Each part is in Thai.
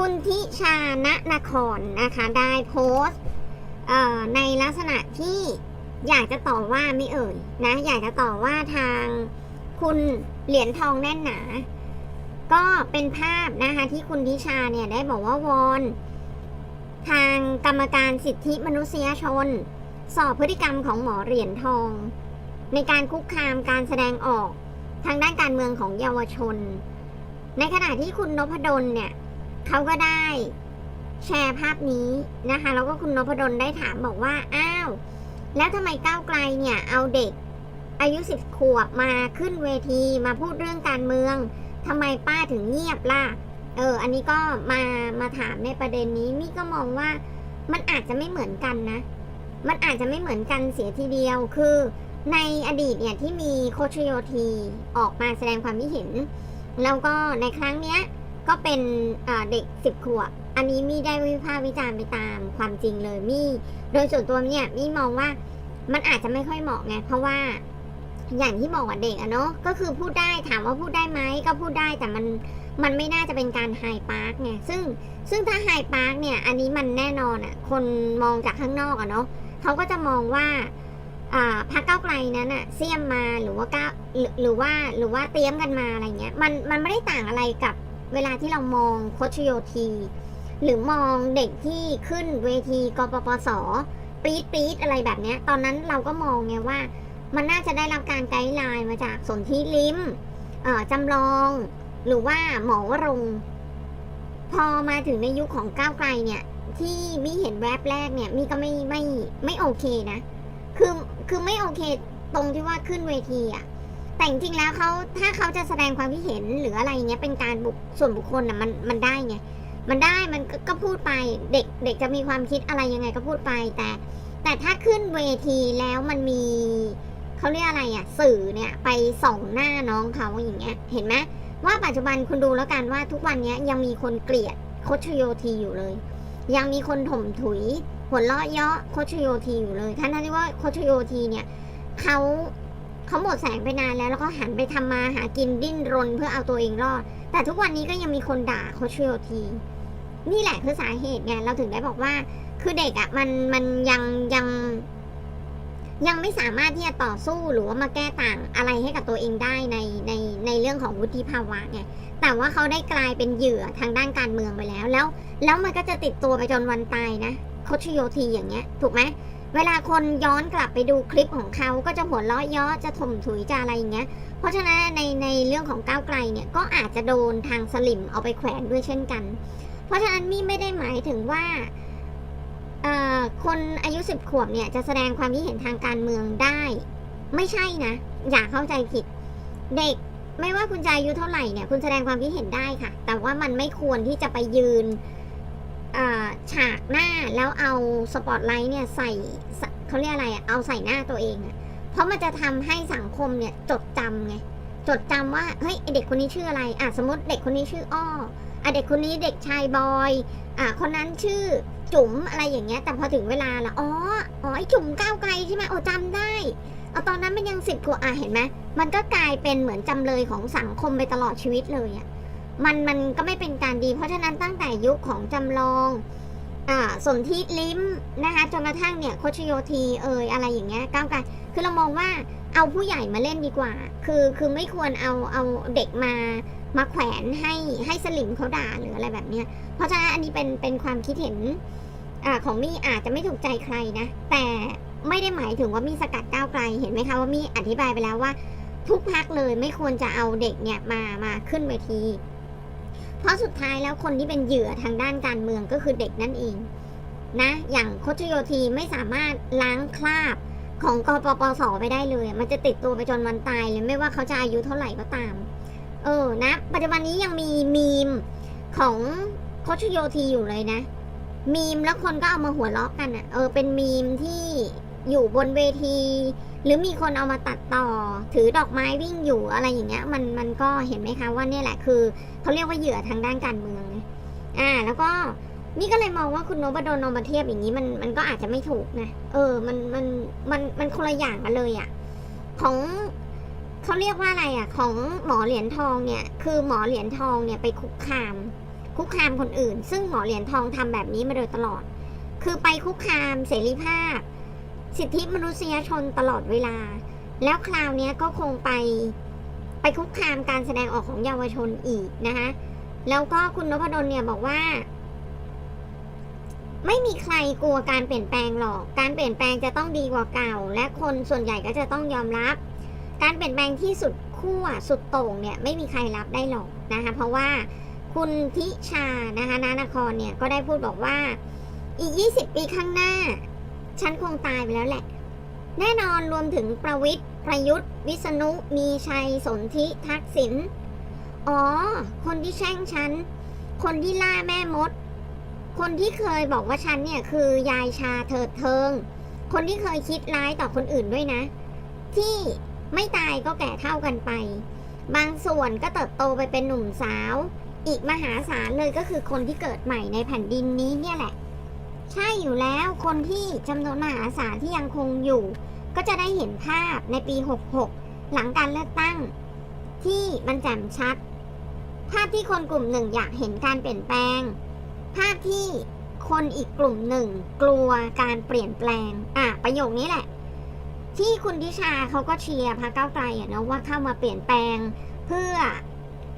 คุณทิชาณนครนะคะได้โพสต์ในลักษณะที่อยากจะต่อว่าไม่เอ่ยนะอยากจะต่อว่าทางคุณเหรียญทองแน่นหนา ก็เป็นภาพนะคะที่คุณทิชาเนี่ยได้บอกว่าวอนทางกรรมการสิทธิมนุษยชน สอบพฤติกรรมของหมอเหรียญทอง ในการคุกคามการแสดงออกทางด้านการเมืองของเยาวชน ในขณะที่คุณนพดลเนี่ย เขาก็ได้ แชร์ภาพนี้นะคะ แล้วก็คุณนพดลได้ถามบอกว่า อ้าว แล้วทำไมก้าวไกลเนี่ยเอาเด็กอายุสิบขวบมาขึ้นเวทีมาพูดเรื่องการเมืองทำไมป้าถึงเงียบล่ะ เออ อันนี้ก็มามาถามในประเด็นนี้มี่ก็มองว่ามันอาจจะไม่เหมือนกันนะ มันอาจจะไม่เหมือนกันเสียทีเดียวคือในอดีตเนี่ยที่มีโคชโยทีออกมาแสดงความคิดเห็น แล้วก็ในครั้งเนี้ย ก็เป็นเด็กสิบขวบอันนี้มี่ได้วิพากษ์วิจารณ์ไปตามความจริงเลยมี่โดยส่วนตัวเนี่ยมี่มองว่ามันอาจจะไม่ค่อยเหมาะไงเพราะว่าอย่างที่บอกว่าเด็กอะเนาะก็คือพูดได้ถามว่าพูดได้ไหมก็พูดได้แต่มันมันไม่น่าจะเป็นการไฮปาร์กไงซึ่งซึ่งถ้าไฮปาร์กเนี่ยอันนี้มันแน่นอนอะคนมองจากข้างนอกอะเนาะเขาก็จะมองว่าพรรคก้าไกลนั้นอะเสียมมาหรือว่าก้าหรือหรือว่าหรือว่าเตรียมกันมาอะไรเงี้ยมันมันไม่ได้ต่างอะไรกับ เวลาที่เรามองโคชโยที หรือมองเด็กที่ขึ้นเวทีกปปสปี๊ดปี๊ดอะไรแบบนี้ตอนนั้นเราก็มองไงว่า มันน่าจะได้รับการไกด์ไลน์มาจากสนธิลิมจำลอง หรือว่าหมอวรงพอมาถึงในยุคของก้าวไกลเนี่ย ที่มิเห็นแวบแรกเนี่ยมิก็ไม่ไม่ไม่โอเคนะ คือคือไม่โอเคตรงที่ว่าขึ้นเวทีอะ แต่จริงๆแล้วเขาถ้าเขาจะแสดงความคิดเห็นหรืออะไรเงี้ยเป็นการบุคส่วนบุคคลอะมันมันได้ไงมันได้มันก็พูดไปเด็กเด็กจะมีความคิดอะไรยังไงก็พูดไปแต่ แต่ถ้าขึ้นเวทีแล้วมันมีเขาเรียกอะไรอะสื่อเนี่ยไปส่องหน้าน้องเขาอย่างเงี้ยเห็นไหมว่าปัจจุบันคุณดูแล้วกันว่าทุกวันเนี้ยยังมีคนเกลียดโคชโยทีอยู่เลย ยังมีคนถมถุยหัวเราะเยาะโคชโยทีอยู่เลยท่านท่านที่ว่าโคชโยทีเนี่ยเขา เขาหมดแสงไปนานแล้วแล้วก็หันไปทำมาหากินดิ้นรนเพื่อเอาตัวเองรอด แต่ทุกวันนี้ก็ยังมีคนด่าโคชโยที นี่แหละคือสาเหตุไงเราถึงได้บอกว่า คือเด็กอะ่ะมันมันยังยังยังไม่สามารถที่จะต่อสู้หรือว่ามาแก้ต่างอะไรให้กับตัวเองได้ในในในเรื่องของวุฒิภาวะไงแต่ว่าเขาได้กลายเป็นเหยื่อทางด้านการเมืองไปแล้วแล้ว แล้วมันก็จะติดตัวไปจนวันตายนะโคชโยทีอย่างเงี้ย ถูกไหม เวลาคนย้อนกลับไปดูคลิปของเขาก็จะหัวเราะเยาะจะถมถุยจะอะไรอย่างเงี้ย เพราะฉะนั้นในในเรื่องของก้าวไกลเนี่ยก็อาจจะโดนทางสลิมเอาไปแขวนด้วยเช่นกัน เพราะฉะนั้นมี่ไม่ได้หมายถึงว่าเอ่อคนอายุสิบขวบเนี่ยจะแสดงความคิดเห็นทางการเมืองได้ ไม่ใช่นะ อย่าเข้าใจผิด เด็กไม่ว่าคุณจะอายุเท่าไหร่เนี่ย คุณแสดงความคิดเห็นได้ค่ะ แต่ว่ามันไม่ควรที่จะไปยืน ฉากหน้าแล้วเอาสปอตไลท์เนี่ยใส่เขาเรียกอะไรอะเอาใส่หน้าตัวเองอะเพราะมันจะทำให้สังคมเนี่ยจดจำไงจดจำว่าเฮ้ยเด็กคนนี้ชื่ออะไรอะสมมติเด็กคนนี้ชื่ออ้ออะเด็กคนนี้เด็กชายบอยอะคนนั้นชื่อจุ๋มอะไรอย่างเงี้ยแต่พอถึงเวลาละอ๋ออ๋อไอจุ๋มก้าวไกลใช่ไหมโอ้จำได้เอาตอนนั้นมันยังสิบขวบอะเห็นไหมมันก็กลายเป็นเหมือนจำเลยของสังคมไปตลอดชีวิตเลยอะ มันมันก็ไม่เป็นการดี เพราะฉะนั้นตั้งแต่ยุคของจำลองอ่าสนธิลิ้มนะคะจนกระทั่งเนี่ยโคชโยทีเอยอะไรอย่างเงี้ยก้าวไกลคือเรามองว่าเอาผู้ใหญ่มาเล่นดีกว่า คือคือไม่ควรเอาเอาเด็กมามาแขวนให้ให้สลิมเขาด่าหรืออะไรแบบเนี้ยเพราะฉะนั้นอันนี้เป็นเป็นความคิดเห็นอ่าของมี่อาจจะไม่ถูกใจใครนะ แต่ไม่ได้หมายถึงว่ามีสกัดก้าวไกลเห็นไหมคะว่ามี่อธิบายไปแล้วว่า ทุกพักเลยไม่ควรจะเอาเด็กเนี่ยมามาขึ้นเวที เพราะสุดท้ายแล้วคนที่เป็นเหยื่อทางด้านการเมืองก็คือเด็กนั่นเองนะ อย่างโคชโยทีไม่สามารถล้างคราบของกปปสไปได้เลย มันจะติดตัวไปจนวันตายเลยไม่ว่าเขาจะอายุเท่าไหร่ก็ตาม เออนะ ปัจจุบันนี้ยังมีมีมของโคชโยทีอยู่เลยนะ มีมแล้วคนก็เอามาหัวเราะกันอะ่ะ เออเป็นมีมที่อยู่บนเวที หรือมีคนเอามาตัดต่อ ถือดอกไม้วิ่งอยู่อะไรอย่างเงี้ยมันมันก็เห็นไหมคะว่านี่แหละคือเขาเรียกว่าเหยื่อทางด้านการเมืองอ่า แล้วก็นี่ก็เลยมองว่าคุณโนบดลนมาเทียบอย่างนี้มันมันก็อาจจะไม่ถูกนะเออมันมันมันมันคนละอย่างกันเลยอะ่ะของเขาเรียกว่าอะไรอะ่ะ ของหมอเหรียญทองเนี่ย คือหมอเหรียญทองเนี่ยไปคุกคาม คุกคามคนอื่น ซึ่งหมอเหรียญทองทำแบบนี้มาโดยตลอด คือไปคุกคามเสรีภาพ สิทธิมนุษยชนตลอดเวลา แล้วคราวนี้ก็คงไปไปคุกคามการแสดงออกของเยาวชนอีกนะคะแล้วก็คุณนพดลเนี่ยบอกว่า ไม่มีใครกลัวการเปลี่ยนแปลงหรอก การเปลี่ยนแปลงจะต้องดีกว่าเก่า และคนส่วนใหญ่ก็จะต้องยอมรับ การเปลี่ยนแปลงที่สุดขั้วสุดโต่งเนี่ยไม่มีใครรับได้หรอกนะคะเพราะว่าคุณทิชานะคะนานครเนี่ยก็ได้พูดบอกว่าอีก 20 ปีข้างหน้า ฉันคงตายไปแล้วแหละ แน่นอนรวมถึงประวิทย์ประยุทธ์ วิษณุ มีชัย สนธิทักษิณ อ๋อ คนที่แช่งฉัน คนที่ล่าแม่มด คนที่เคยบอกว่าฉันเนี่ยคือยายชาเถิดเทิง คนที่เคยคิดร้ายต่อคนอื่นด้วยนะ ที่ไม่ตายก็แก่เท่ากันไป บางส่วนก็เติบโตไปเป็นหนุ่มสาว อีกมหาศาลเลยก็คือคนที่เกิดใหม่ในแผ่นดินนี้เนี่ยแหละ ใช่อยู่แล้วคนที่จำนวนมหาศาลที่ยังคงอยู่ ก็จะได้เห็นภาพในปี 66 หลังการเลือกตั้ง ที่มันแจ่มชัด ภาพที่คนกลุ่มหนึ่งอยากเห็นการเปลี่ยนแปลง ภาพที่คนอีกกลุ่มหนึ่ง กลัวการเปลี่ยนแปลง อะ ประโยคนี้แหละ ที่คุณทิชาเขาก็เชียร์พรรคก้าวไกลอะเนาะว่าเข้ามาเปลี่ยนแปลง เพื่อ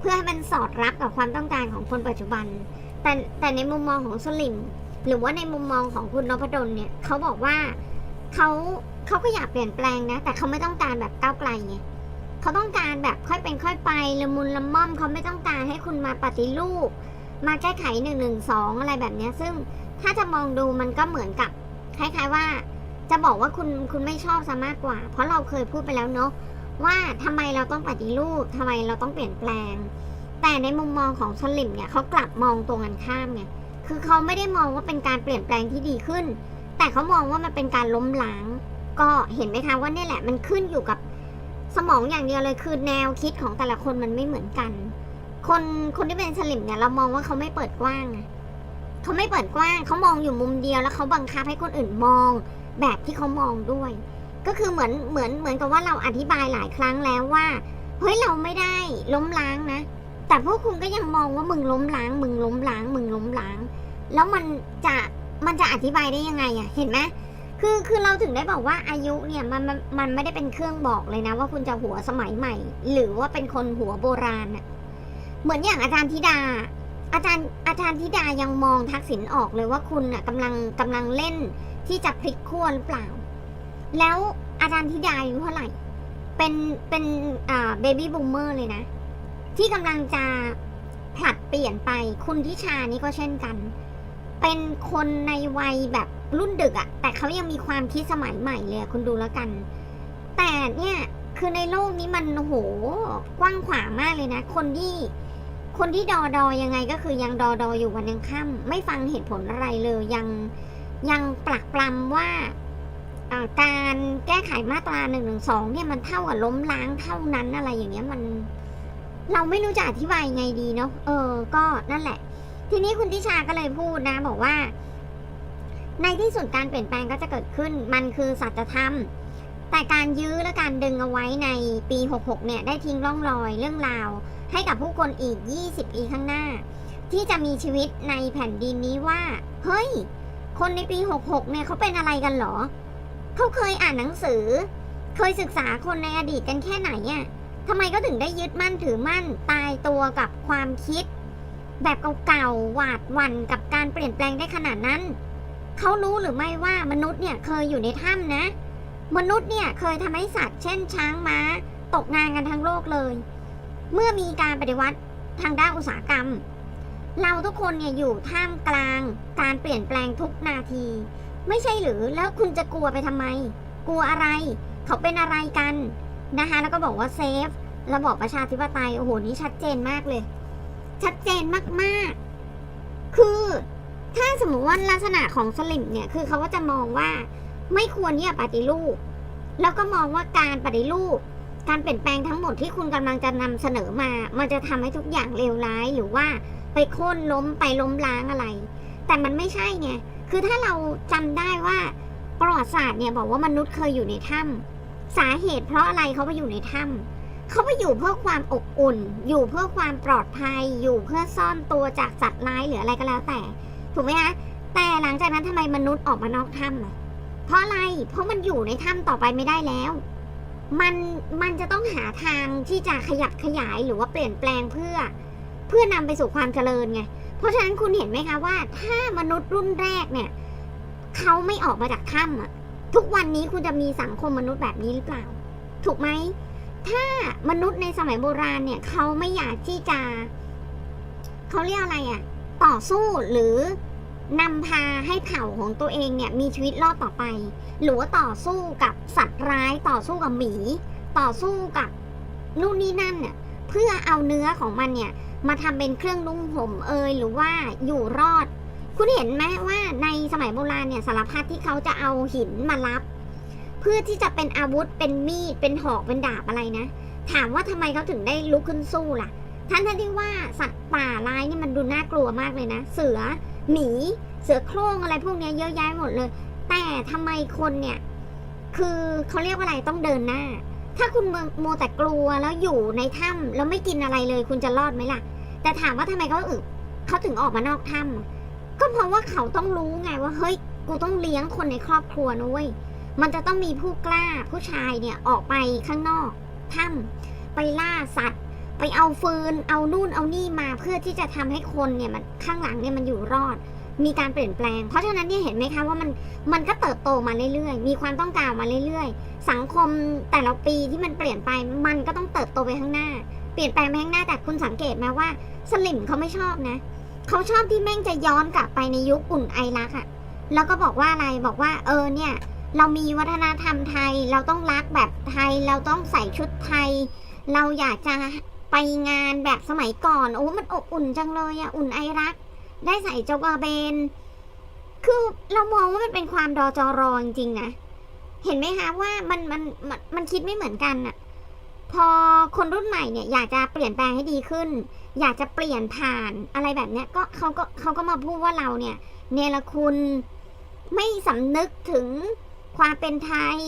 เพื่อให้มันสอดรับกับความต้องการของคนปัจจุบัน แต่แต่ในมุมมองของสลิม หรือว่าในมุมมองของคุณนพดลเนี่ยเขาบอกว่าเขาเขาก็อยากเปลี่ยนแปลงนะ แต่เขาไม่ต้องการแบบก้าวไกลไงเขาต้องการแบบค่อยเป็นค่อยไปละมุนละม่อมเขาไม่ต้องการให้คุณมาปฏิรูปมาแก้ไขหนึ่งหนึ่งสองอะไรแบบนี้ซึ่งถ้าจะมองดูมันก็เหมือนกับคล้ายๆว่า จะบอกว่าคุณคุณไม่ชอบซะมากกว่า เพราะเราเคยพูดไปแล้วเนาะว่าทำไมเราต้องปฏิรูปทำไมเราต้องเปลี่ยนแปลง แต่ในมุมมองของสลิมเนี่ยเขากลับมองตรงกันข้ามไง คือเขาไม่ได้มองว่าเป็นการเปลี่ยนแปลงที่ดีขึ้น แต่เขามองว่ามันเป็นการล้มล้าง ก็เห็นไหมคะว่าเนี่ยแหละมันขึ้นอยู่กับสมองอย่างเดียวเลยคือแนวคิดของแต่ละคนมันไม่เหมือนกัน คนคนที่เป็นสลิมเนี่ยเรามองว่าเขาไม่เปิดกว้างเขาไม่เปิดกว้างเขามองอยู่มุมเดียวแล้วเขาบังคับให้คนอื่นมอง แบบที่เขามองด้วย ก็คือเหมือนเหมือนเหมือนกับว่าเราอธิบายหลายครั้งแล้วว่าเฮ้ยเราไม่ได้ล้มล้างนะ แต่พวกคุณก็ยังมองว่ามึงล้มล้าง มึงล้มล้าง มึงล้มล้าง แล้วมันจะมันจะอธิบายได้ยังไงอะเห็นไหมคือคือเราถึงได้บอกว่าอายุเนี่ยมันมันมันไม่ได้เป็นเครื่องบอกเลยนะ ว่าคุณจะหัวสมัยใหม่ หรือว่าเป็นคนหัวโบราณอะเหมือนอย่างอาจารย์ธิดา อาจารย์อาจารย์ธิดายังมองทักษิณออกเลยว่าคุณอะกำลังกำลังเล่นที่จะพลิกขั้วหรือเปล่า แล้วอาจารย์ธิดาอายุเท่าไหร่ เป็นเป็นอ่าเบบี้บูมเมอร์เลยนะ ที่กำลังจะผลัดเปลี่ยนไปคุณทิชานี่ก็เช่นกัน เป็นคนในวัยแบบรุ่นดึกอะแต่เขายังมีความคิดสมัยใหม่เลยคุณดูแล้วกัน แต่เนี่ยคือในโลกนี้มันโหกว้างขวางมากเลยนะ คนที่คนที่ดอดอยังไงก็คือยังดอดออยู่วันยังค่ำไม่ฟังเหตุผลอะไรเลยยังยังปลักปลำว่าอ่าการแก้ไขมาตราหนึ่งหนึ่งสองเนี่ยมันเท่ากับล้มล้างเท่านั้นอะไรอย่างเงี้ยมัน เราไม่รู้จะอธิบายไงดีเนาะเออ ก็นั่นแหละ ทีนี้คุณทิชาก็เลยพูดนะ บอกว่า ในที่สุดการเปลี่ยนแปลงก็จะเกิดขึ้น มันคือสัจธรรมแต่การยื้อและการดึงเอาไว้ในปี 66 เนี่ย ได้ทิ้งร่องรอยเรื่องราว ให้กับผู้คนอีก 20 ปีข้างหน้า ที่จะมีชีวิตในแผ่นดินนี้ว่า เฮ้ย คนในปี 66 เนี่ยเขาเป็นอะไรกันหรอ เขาเคยอ่านหนังสือ เคยศึกษาคนในอดีตกันแค่ไหนอะ ทำไมก็ถึงได้ยึดมั่นถือมั่นตายตัวกับความคิด แบบเก่าๆหวาดหวั่นกับการเปลี่ยนแปลงได้ขนาดนั้น เขารู้หรือไม่ว่ามนุษย์เนี่ยเคยอยู่ในถ้ำนะ มนุษย์เนี่ยเคยทำให้สัตว์ เช่น ช้างม้า ตกงานกันทั้งโลกเลย เมื่อมีการปฏิวัติทางด้านอุตสาหกรรม เราทุกคนเนี่ยอยู่ท่ามกลาง การเปลี่ยนแปลงทุกนาที ไม่ใช่หรือแล้วคุณจะกลัวไปทำไม กลัวอะไร เขาเป็นอะไรกัน นะคะแล้วก็บอกว่าเซฟระบอบประชาธิปไตยโอ้โหนี่ชัดเจนมากเลย ชัดเจนมากๆ คือถ้าสมมติว่าลักษณะของสลิมเนี่ยคือเขาก็จะมองว่าไม่ควรที่จะปฏิรูป แล้วก็มองว่าการปฏิรูป การเปลี่ยนแปลงทั้งหมดที่คุณกำลังจะนำเสนอมา มันจะทำให้ทุกอย่างเลวร้ายหรือว่าไปโค่นล้มไปล้มล้างอะไร แต่มันไม่ใช่ไงคือถ้าเราจำได้ว่าประวัติศาสตร์เนี่ยบอกว่ามนุษย์เคยอยู่ในถ้ำ สาเหตุเพราะอะไรเขาไปอยู่ในถ้ำเขาไปอยู่เพื่อความอบอุ่น อยู่เพื่อความปลอดภัย อยู่เพื่อซ่อนตัวจากสัตว์ร้ายหรืออะไรก็แล้วแต่ ถูกไหมคะแต่หลังจากนั้นทำไมมนุษย์ออกมานอกถ้ำอะเพราะอะไร เพราะมันอยู่ในถ้ำต่อไปไม่ได้แล้ว มันมันจะต้องหาทางที่จะขยับขยายหรือว่าเปลี่ยนแปลงเพื่อ เพื่อนำไปสู่ความเจริญไง เพราะฉะนั้นคุณเห็นไหมคะว่า ถ้ามนุษย์รุ่นแรกเนี่ยเขาไม่ออกมาจากถ้ำอะ ทุกวันนี้คุณจะมีสังคมมนุษย์แบบนี้หรือเปล่า ถูกไหม ถ้ามนุษย์ในสมัยโบราณเนี่ยเขาไม่อยากที่จะเขาเรียกอะไรอะต่อสู้หรือนำพาให้เผ่าของตัวเองเนี่ยมีชีวิตรอดต่อไป หรือว่าต่อสู้กับสัตว์ร้ายต่อสู้กับหมี ต่อสู้กับนู่นนี่นั่นเนี่ยเพื่อเอาเนื้อของมันเนี่ยมาทำเป็นเครื่องนุ่งห่มเอยหรือว่าอยู่รอด คุณเห็นไหมว่าในสมัยโบราณเนี่ยสารพัดที่เขาจะเอาหินมารับ เพื่อที่จะเป็นอาวุธเป็นมีดเป็นหอกเป็นดาบอะไรนะ ถามว่าทำไมเขาถึงได้ลุกขึ้นสู้ล่ะท่านท่านที่ว่าสัตว์ป่าร้ายนี่มันดูน่ากลัวมากเลยนะ เสือหมีเสือโคร่งอะไรพวกนี้เยอะแยะหมดเลย แต่ทำไมคนเนี่ย คือเขาเรียกว่าอะไรต้องเดินหน้า ถ้าคุณมัวมัวแต่กลัวแล้วอยู่ในถ้ำแล้วไม่กินอะไรเลย คุณจะรอดไหมล่ะ แต่ถามว่าทำไมเขาอึเขาถึงออกมานอกถ้ำ ก็เพราะว่าเขาต้องรู้ไงว่าเฮ้ยกูต้องเลี้ยงคนในครอบครัวนะเว้ยมันจะต้องมีผู้กล้าผู้ชายเนี่ยออกไปข้างนอกถ้ำไปล่าสัตว์ ไปเอาฟืน เอานู่นเอานี่มาเพื่อที่จะทำให้คนเนี่ยมันข้างหลังเนี่ยมันอยู่รอด มีการเปลี่ยนแปลง เพราะฉะนั้นเนี่ยเห็นไหมคะว่ามันมันก็เติบโตมาเรื่อยๆ มีความต้องการมาเรื่อยๆ สังคมแต่ละปีที่มันเปลี่ยนไปมันก็ต้องเติบโตไปข้างหน้า เปลี่ยนแปลงไปข้างหน้าแต่คุณสังเกตไหมว่าสลิมเขาไม่ชอบนะ เขาชอบที่แม่งจะย้อนกลับไปในยุคอุ่นไอรักอะแล้วก็บอกว่าอะไรบอกว่าเออเนี่ย เรามีวัฒนธรรมไทย เราต้องรักแบบไทย เราต้องใส่ชุดไทย เราอยากจะไปงานแบบสมัยก่อนโอ้มันอบอุ่นจังเลยอะอุ่นไอรัก ได้ใส่จงกระเบน คือเรามองว่ามันเป็นความดอจอรอจริงๆนะเห็นไหมคะว่ามันมันมันมันคิดไม่เหมือนกันอะ พอคนรุ่นใหม่เนี่ยอยากจะเปลี่ยนแปลงให้ดีขึ้น อยากจะเปลี่ยนผ่านอะไรแบบเนี้ยก็เขาก็เขาก็มาพูดว่าเราเนี่ยเนรคุณไม่สำนึกถึงความเป็นไทย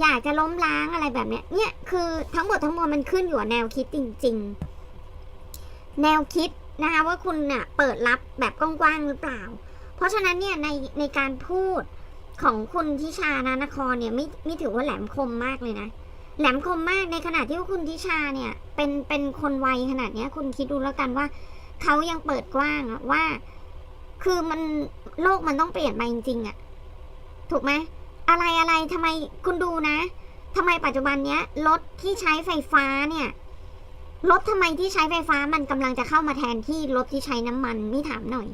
อยากจะล้มล้างอะไรแบบเนี้ยเนี่ยคือทั้งหมดทั้งมวลมันขึ้นอยู่แนวคิดจริง ๆ แนวคิดนะคะว่าคุณเนี่ยเปิดรับแบบกว้างๆหรือเปล่า เพราะฉะนั้นเนี่ยในในการพูดของคุณทิชานานครเนี่ยไม่ไม่ถือว่าแหลมคมมากเลยนะ แหลมคมมากในขณะที่ว่าคุณทิชาเนี่ยเป็นเป็นคนวัยขนาดเนี้ย คุณคิดดูแล้วกันว่าเขายังเปิดกว้างอะว่า คือมันโลกมันต้องเปลี่ยนไปจริงๆอะถูกไหมอะไรอะไรทำไมคุณดูนะทำไมปัจจุบันเนี้ยรถที่ใช้ไฟฟ้าเนี่ยรถทำไมที่ใช้ไฟฟ้ามันกำลังจะเข้ามาแทนที่รถที่ใช้น้ำมันนี่ถามหน่อย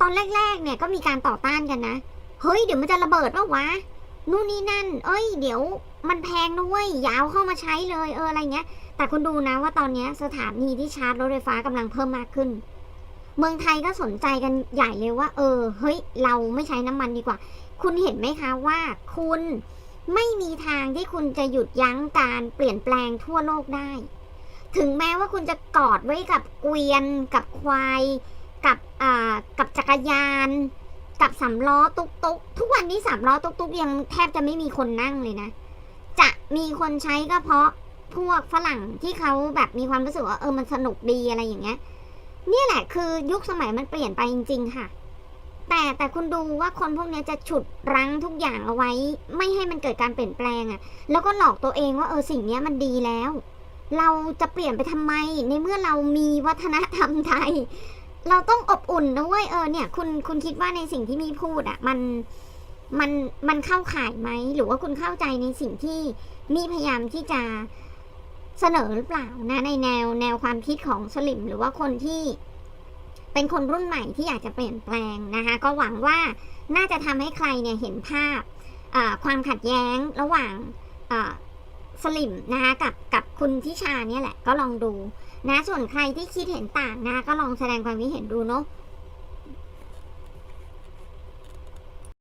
ตอนแรกๆเนี่ยก็มีการต่อต้านกันนะ เฮ้ยเดี๋ยวมันจะระเบิดปะวะ นู่นนี่นั่น เอ้ย เดี๋ยวมันแพงนะเว้ยยาวเข้ามาใช้เลยเอออะไรเงี้ย แต่คุณดูนะว่าตอนนี้สถานีที่ชาร์จรถไฟฟ้ากำลังเพิ่มมากขึ้น เมืองไทยก็สนใจกันใหญ่เลยว่า เออ เฮ้ย เราไม่ใช้น้ำมันดีกว่า คุณเห็นไหมคะว่าคุณไม่มีทางที่คุณจะหยุดยั้งการเปลี่ยนแปลงทั่วโลกได้ ถึงแม้ว่าคุณจะกอดไว้กับเกวียน กับควาย กับอ่ากับจักรยาน กับสำล้อตุกตุกทุกวันนี้สามล้อตุกตุกยังแทบจะไม่มีคนนั่งเลยนะ จะมีคนใช้ก็เพราะพวกฝรั่งที่เขาแบบมีความรู้สึกว่าเออมันสนุกดีอะไรอย่างเงี้ยนี่แหละคือยุคสมัยมันเปลี่ยนไปจริง ๆ ค่ะ แต่แต่คุณดูว่าคนพวกนี้จะฉุดรั้งทุกอย่างเอาไว้ ไม่ให้มันเกิดการเปลี่ยนแปลงอะ่ะ แล้วก็หลอกตัวเองว่าเออสิ่งนี้มันดีแล้ว เราจะเปลี่ยนไปทำไม ในเมื่อเรามีวัฒนธรรมไทย เราต้องอบอุ่นนะเว้ยเออเนี่ย คุณคุณคิดว่าในสิ่งที่มีพูดอะ่ะมันมันมันเข้าข่ายไหม หรือว่าคุณเข้าใจในสิ่งที่มีพยายามที่จะเสนอหรือเปล่านะในแนวแนวความคิดของสลิมหรือว่าคนที่ เป็นคนรุ่นใหม่ที่อยากจะเปลี่ยนแปลงนะคะ ก็หวังว่าน่าจะทำให้ใครเนี่ยเห็นภาพความขัดแย้งระหว่างสลิมนะคะกับกับคุณทิชาเนี่ยแหละก็ลองดู นะส่วนใครที่คิดเห็นต่างนะก็ลองแสดงความคิดเห็นดูเนาะ